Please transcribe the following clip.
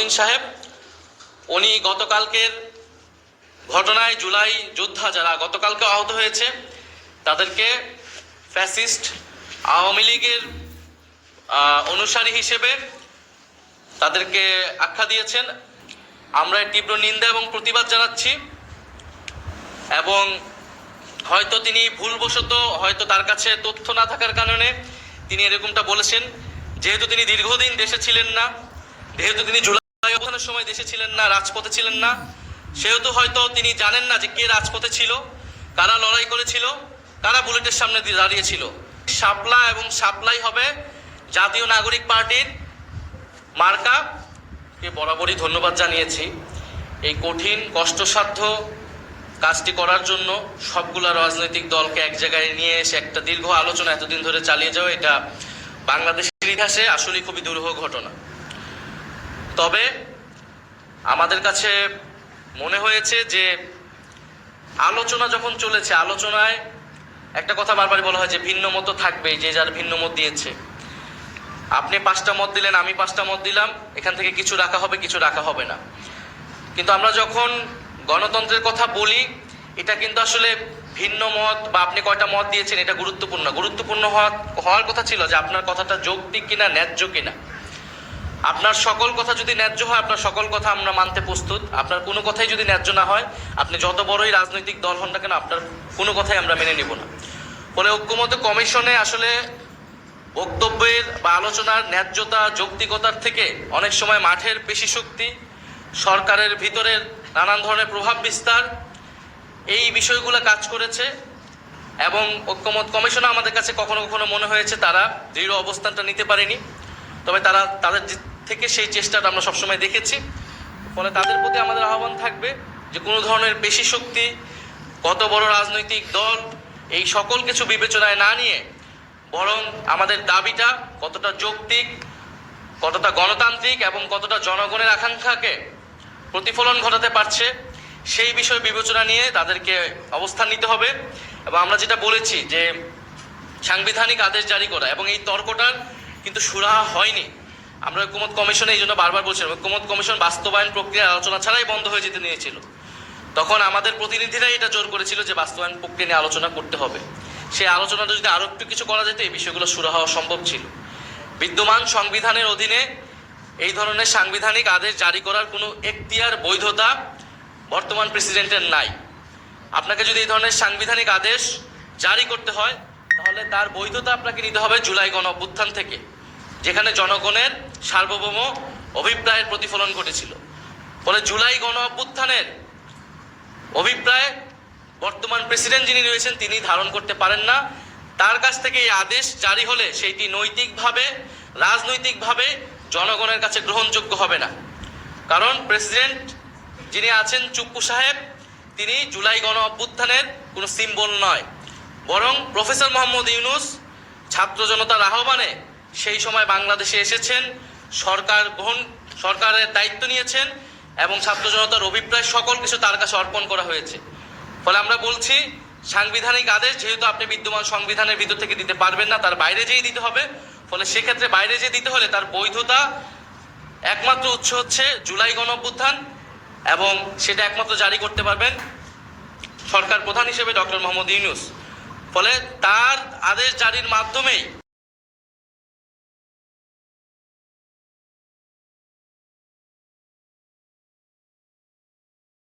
সালাউদ্দিন সাহেব, উনি গতকালকের ঘটনায় জুলাই যোদ্ধা যারা গতকালকে আহত হয়েছে, তাদেরকে ফ্যাসিস্ট আওয়ামী লীগের অনুসারী হিসেবে তাদেরকে আখ্যা দিয়েছেন। আমরা তীব্র নিন্দা এবং প্রতিবাদ জানাচ্ছি এবং হয়তো তিনি ভুলবশত হয়তো তার কাছে তথ্য না থাকার কারণে তিনি এরকমটা বলেছেন। যেহেতু তিনি দীর্ঘদিন দেশে ছিলেন না, যেহেতু তিনি জুলাই অবস্থানের সময় দেশে ছিলেন না, রাজপথে ছিলেন না। সেহেতু হয়তো তিনি জানেন না যে কে রাজপথে ছিল, কারা লড়াই করেছিল, কারা বুলেটের সামনে দাঁড়িয়েছিল শাপলা এবং সাপ্লাই হবে জাতীয় নাগরিক পার্টির মার্কা। কে বরাবরই ধন্যবাদ জানিয়েছি। এই কঠিন, কষ্টসাধ্য কাজটি করার জন্য সবগুলা রাজনৈতিক দলকে এক জায়গায় নিয়ে এসে একটা দীর্ঘ আলোচনা এতদিন ধরে চালিয়ে যাওয়া, এটা বাংলাদেশের ইতিহাসে আসলেই খুবই দুরূহ ঘটনা। তবে আমাদের কাছে মনে হয়েছে যে আলোচনা যখন চলেছে, আলোচনায় একটা কথা বারবার বলা হয় যে ভিন্ন মতো থাকবে যে যার ভিন্ন মত দিয়েছে। আপনি পাঁচটা মত দিলেন, আমি পাঁচটা মত দিলাম, এখান থেকে কিছু রাখা হবে, কিছু রাখা হবে না। কিন্তু আমরা যখন গণতন্ত্রের কথা বলি, এটা কিন্তু আসলে ভিন্ন মত বা আপনি কয়টা মত দিয়েছেন, এটা গুরুত্বপূর্ণ। গুরুত্বপূর্ণ হওয়া হওয়ার কথা ছিল যে আপনার কথাটা যৌক্তিক কিনা, ন্যায্য কিনা। আপনার সকল কথা যদি ন্যায্য হয়, আপনার সকল কথা আমরা মানতে প্রস্তুত। আপনার কোনো কথাই যদি ন্যায্য না হয়, আপনি যত বড়ই রাজনৈতিক দল হন না কেন, আপনার কোনো কথাই আমরা মেনে নিব না। ফলে ঐক্যমত কমিশনে আসলে বক্তব্যের বা আলোচনার ন্যায্যতা, যৌক্তিকতার থেকে অনেক সময় মাঠের পেশি শক্তি, সরকারের ভিতরের নানান ধরনের প্রভাব বিস্তার, এই বিষয়গুলো কাজ করেছে এবং ঐক্যমত কমিশনে আমাদের কাছে কখনো কখনো মনে হয়েছে তারা দৃঢ় অবস্থানটা নিতে পারেনি। তবে তারা তাদের থেকে সেই চেষ্টাটা আমরা সবসময় দেখেছি। ফলে তাদের প্রতি আমাদের আহ্বান থাকবে যে কোনো ধরনের পেশি শক্তি, কত বড় রাজনৈতিক দল, এই সকল কিছু বিবেচনায় না নিয়ে বরং আমাদের দাবিটা কতটা যৌক্তিক, কতটা গণতান্ত্রিক এবং কতটা জনগণের আকাঙ্ক্ষাকে প্রতিফলন ঘটাতে পারছে, সেই বিষয়ে বিবেচনা নিয়ে তাদেরকে অবস্থান নিতে হবে। এবং আমরা যেটা বলেছি যে সাংবিধানিক আদেশ জারি করা এবং এই তর্কটার কিন্তু সুরাহা হয়নি। আমরা ঐক্যমত কমিশনে এই জন্য বারবার বলছিলাম ঐক্যমত কমিশন বাস্তবায়ন প্রক্রিয়া আলোচনা ছাড়াই বন্ধ হয়ে যেতে নিয়েছিল। তখন আমাদের প্রতিনিধিরাই এটা জোর করেছিল যে বাস্তবায়ন প্রক্রিয়া নিয়ে আলোচনা করতে হবে। সেই আলোচনাটা যদি আরও একটু কিছু করা যেত, এই বিষয়গুলো সুরা হওয়া সম্ভব ছিল। বিদ্যমান সংবিধানের অধীনে এই ধরনের সাংবিধানিক আদেশ জারি করার কোনো এখতিয়ার, বৈধতা বর্তমান প্রেসিডেন্টের নাই। আপনাকে যদি এই ধরনের সাংবিধানিক আদেশ জারি করতে হয় তাহলে তার বৈধতা আপনাকে নিতে হবে জুলাই গণ অভ্যুত্থান থেকে, যেখানে জনগণের সার্বভৌম অভিপ্রায়ের প্রতিফলন ঘটেছিল। ফলে জুলাই গণ অভ্যুত্থানের অভিপ্রায় বর্তমান প্রেসিডেন্ট যিনি রয়েছেন, তিনি ধারণ করতে পারেন না। তার কাছ থেকে এই আদেশ জারি হলে সেইটি নৈতিকভাবে, রাজনৈতিকভাবে জনগণের কাছে গ্রহণযোগ্য হবে না। কারণ প্রেসিডেন্ট যিনি আছেন, চুপ্পু সাহেব, তিনি জুলাই গণ অভ্যুত্থানের কোনো সিম্বল নয়। বরং প্রফেসর মোহাম্মদ ইউনুস ছাত্র জনতার আহ্বানে সেই সময় বাংলাদেশে এসেছেন, সরকার গ্রহণ, সরকারের দায়িত্ব নিয়েছেন এবং ছাত্র জনতার অভিপ্রায় সকল কিছু তার কাছে অর্পণ করা হয়েছে। ফলে আমরা বলছি, সাংবিধানিক আদেশ যেহেতু আপনি বিদ্যমান সংবিধানের ভিতর থেকে দিতে পারবেন না, তার বাইরে যেয়ে দিতে হবে, ফলে সেক্ষেত্রে বাইরে যেয়ে দিতে হলে তার বৈধতা একমাত্র উৎস হচ্ছে জুলাই গণঅভ্যুত্থান এবং সেটা একমাত্র জারি করতে পারবেন সরকার প্রধান হিসেবে ডক্টর মোহাম্মদ ইউনুস। ফলে তার আদেশ জারির মাধ্যমেই